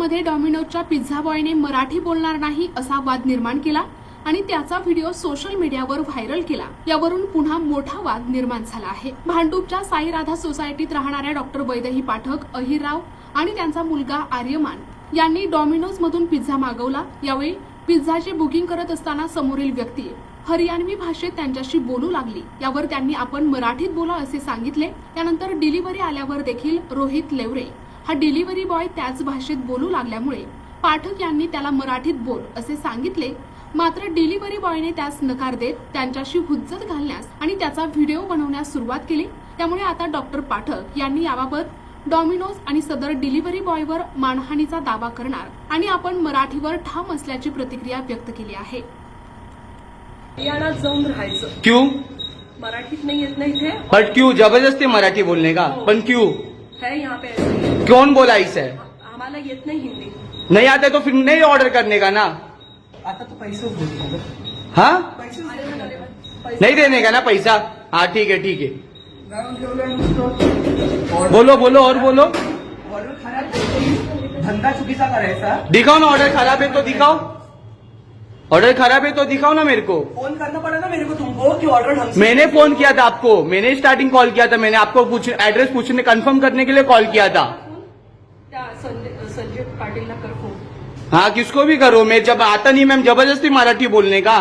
मध्ये डॉमिनोजच्या पिझ्झा बॉयने मराठी बोलणार नाही असा वाद निर्माण केला आणि त्याचा व्हिडिओ सोशल मीडियावर व्हायरल केला. यावरून पुन्हा मोठा वाद निर्माण झाला आहे. भांडूपच्या साई राधा सोसायटीत राहणाऱ्या डॉक्टर वैदही पाठक अहिरराव आणि त्यांचा मुलगा आर्यमान यांनी डॉमिनोज मधून पिझ्झा मागवला. यावेळी पिझ्झाची बुकिंग करत असताना समोरील व्यक्ती हरियाणवी भाषेत त्यांच्याशी बोलू लागली. यावर त्यांनी आपण मराठीत बोला असे सांगितले. त्यानंतर डिलिव्हरी आल्यावर देखील रोहित लेवरे हा डिलिव्हरी बॉय त्याच भाषेत बोलू लागल्यामुळे पाठक यांनी त्याला मराठीत बोल असे सांगितले. मात्र डिलिव्हरी बॉयने त्यास नकार देत त्यांच्याशी हुज्जत घालण्यास आणि त्याचा व्हिडिओ बनवण्यास सुरुवात केली. त्यामुळे आता डॉक्टर पाठक यांनी याबाबत डॉमिनोज आणि सदर डिलिव्हरी बॉयवर मानहानीचा दावा करणार आणि आपण मराठीवर ठाम असल्याची प्रतिक्रिया व्यक्त केली आहे. हरियाणात जाऊन राहायचं. क्यों? मराठीत नाही येत नाही इथे? बट क्यों जबरदस्ती मराठी बोलने का? पण क्यों? है यहाँ पे कौन बोला इसे? आम्हाला येत नाही हिंदी नहीं आता तो फिर नहीं ऑर्डर करने का ना? आता तो बोलतो हाँ? नहीं देने का ना पैसा? हाँ ठीक है ठीक है। बोलो बोलो और बोलो। धंदा चुकीचा करायचा दिखाओ ना ऑर्डर खराब है तो दिखाओ। ऑर्डर खराब है तो दिखाओ ना मेरे को। फ़ोन करना पड़ा ना मेरे को तुमको कि ऑर्डर मैंने फ़ोन किया था आपको। मैंने स्टार्टिंग कॉल किया था। मैंने आपको पूछ एड्रेस पूछने कंफर्म करने के लिए कॉल किया था। कर फोन हाँ किसको भी करो? मैं जब आता नहीं मैम जबरदस्ती मराठी बोलने का।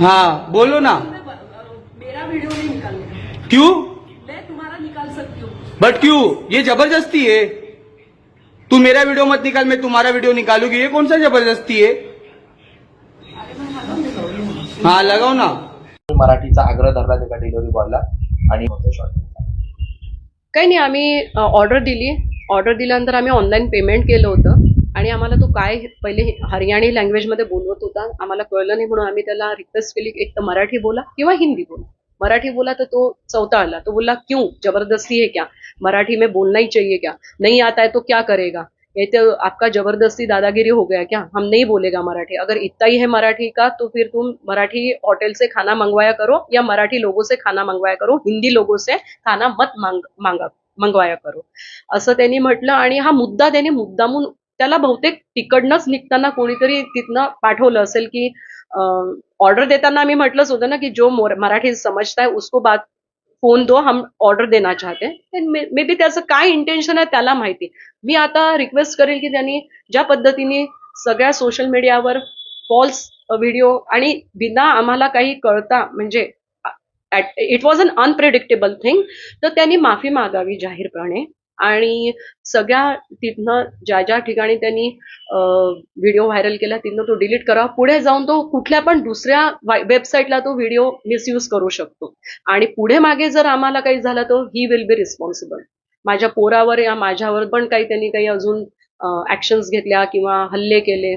हाँ बोलो ना. मेरा वीडियो नहीं निकालने क्यों? मैं तुम्हारा निकाल सकती हूँ. बट क्यों? ये जबरदस्ती है। तू मेरा वीडियो मत निकाल मैं तुम्हारा वीडियो निकालूंगी। ये कौन सा जबरदस्ती है? हाँ लगाओ ना। मराठीचा आग्रह धरला एका डिलिव्हरी बॉयला आणि होतं शॉर्ट काही नाही आम्ही ऑर्डर दिली. ऑर्डर दिल्यानंतर आम्ही ऑनलाईन पेमेंट केलं होतं. आणि आम्हाला तो काय पहिले हरियाणी लँग्वेजमध्ये बोलवत होता. आम्हाला कळलं नाही म्हणून आम्ही त्याला रिक्वेस्ट केली एक तर मराठी बोला किंवा हिंदी बोला. मराठी बोला तर तो चौथा आला. तो बोला क्यों? जबरदस्ती है क्या? मराठी में बोलना ही चाहिए क्या? नहीं आता है तो क्या करेगा? ये तो आपका जबरदस्ती दादागिरी हो गया क्या? हम नहीं बोलेगा मराठी। अगर इतना ही है मराठी का तो फिर तुम मराठी होटल से खाना मंगवाया करो या मराठी लोगों से खाना मंगवाया करो हिंदी लोगों से खाना मत मांग मांगा मंगवाया करो। असं त्यांनी म्हटलं आणि हा मुद्दा त्याने मुद्दामून त्याला बहुतेक तिकडनंच निघताना कोणीतरी तिथनं पाठवलं असेल की ऑर्डर देताना आम्ही म्हटलंच होतं ना की जो मोर- मराठी समजता है उसको बात फोन दो हम ऑर्डर देना चाहते हैं। मे बी त्याचं काय इंटेन्शन आहे त्याला माहिती. मी आता रिक्वेस्ट करेल की त्यांनी ज्या पद्धतीने सगळ्या सोशल मीडियावर फॉल्स व्हिडिओ आणि बिना आम्हाला काही कळता म्हणजे it was an unpredictable thing तर त्यांनी माफी मागावी जाहीरपणे. आणि सगळ्या तिथनं ज्या ज्या ठिकाणी त्यांनी व्हिडिओ व्हायरल केला तिथनं तो डिलीट करा पुढे जाऊन तो कुठल्या पण दुसऱ्या वेबसाईटला तो व्हिडिओ मिसयूज करू शकतो. आणि पुढे मागे जर आम्हाला काही झालं तर ही विल बी रिस्पॉन्सिबल माझ्या पोरावर या माझ्यावर पण काही त्यांनी काही अजून ऍक्शन्स घेतल्या किंवा हल्ले केले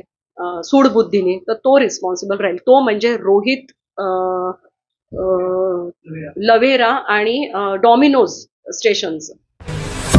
सूडबुद्धीने तर तो रिस्पॉन्सिबल राहील. तो म्हणजे रोहित लवेरा आणि डॉमिनोज स्टेशनचं.